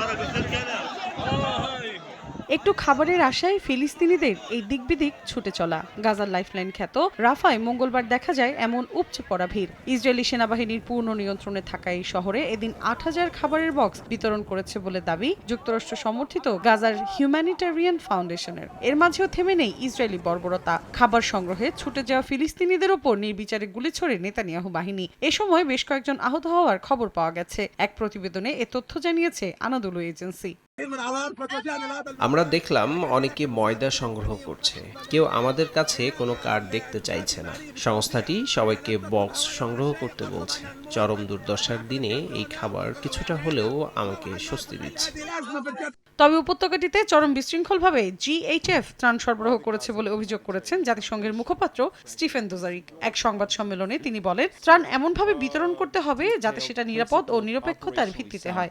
ترى قلت الكلام. একটু খাবারের আশায় ফিলিস্তিনিদের এই দিকবিদিক ছুটে চলা। গাজার লাইফলাইন খ্যাত রাফায় মঙ্গলবার দেখা যায় এমন উপচে পড়া ভিড়। ইসরায়েলি সেনাবাহিনীর পূর্ণ নিয়ন্ত্রণে থাকা এই শহরে এদিন আট হাজার খাবারের বক্স বিতরণ করেছে বলে দাবি যুক্তরাষ্ট্র সমর্থিত গাজার হিউম্যানিটেরিয়ান ফাউন্ডেশনের। এর মাঝেও থেমে নেই ইসরায়েলি বর্বরতা। খাবার সংগ্রহে ছুটে যাওয়া ফিলিস্তিনিদের ওপর নির্বিচারে গুলি ছড়ে নেতানিয়াহু বাহিনী। এ সময় বেশ কয়েকজন আহত হওয়ার খবর পাওয়া গেছে। এক প্রতিবেদনে এ তথ্য জানিয়েছে আনাদুলু এজেন্সি। আমরা দেখলাম অনেকে ময়দা সংগ্রহ করছে। কেউ আমাদের কাছে কোনো কার্ড দেখতে চাইছে না। সংস্থাটি সবাইকে বক্স সংগ্রহ করতে বলছে। চরম দুর্দশার দিনে এই খাবার কিছুটা হলেও আমাকে স্বস্তি দিচ্ছে। তবে উপত্যকাটিতে চরম বিশৃঙ্খলভাবে জিএইচএফ ত্রাণ সরবরাহ করেছে বলে অভিযোগ করেছেন জাতিসংঘের মুখপাত্র স্টিফেন দোজারিক। এক সংবাদ সম্মেলনে তিনি বলেন ত্রাণ এমনভাবে বিতরণ করতে হবে যাতে সেটা নিরাপদ ও নিরপেক্ষতার ভিত্তিতে হয়।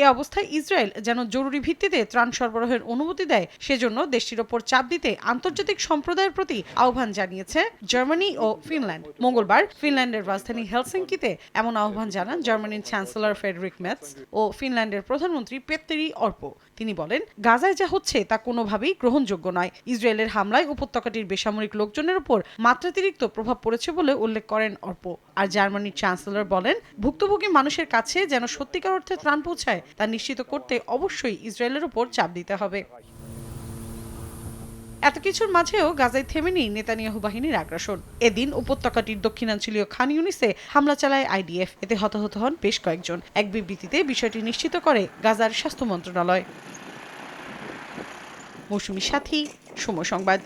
এ অবস্থায় ইসরায়েল যেন জরুরি ভিত্তিতে ত্রাণ সরবরাহের অনুমতি দেয়, সেজন্য দেশটির ওপর চাপ দিতে আন্তর্জাতিক সম্প্রদায়ের প্রতি আহ্বান জানিয়েছে জার্মানি ও ফিনল্যান্ড। মঙ্গলবার ফিনল্যান্ডের রাজধানী হেলসিঙ্কিতে এমন আহ্বান জানান জার্মানির চ্যান্সেলর ফেডরিক ম্যাথস ও ফিনল্যান্ডের প্রধানমন্ত্রী পেত্তেরি অর্প। তিনি বলেন, গাজায় যা হচ্ছে তা কোনোভাবেই গ্রহণযোগ্য নয়। ইসরায়েলের হামলায় উপত্যকাটির বেসামরিক লোকজনের উপর মাত্রাতিরিক্ত প্রভাব পড়েছে বলে উল্লেখ করেন অর্প। আর জার্মানির চ্যান্সেলর বলেন, ভুক্তভোগী মানুষের কাছে যেন সত্যিকার অর্থে ত্রাণ পৌঁছায় তা নিশ্চিত করতে অবশ্যই ইসরায়েলের উপর চাপ দিতে হবে। এত কিছুর মাঝেও গাজায় থেমে নেই নেতানিয়াহু বাহিনীর আগ্রাসন। এদিন উপত্যকাটির দক্ষিণাঞ্চলীয় খান ইউনিসে হামলা চালায় আইডিএফ। এতে হতাহত হন বেশ কয়েকজন। এক বিবৃতিতে বিষয়টি নিশ্চিত করে গাজার স্বাস্থ্য মন্ত্রণালয়। মৌসুমী সাথী, সময় সংবাদ।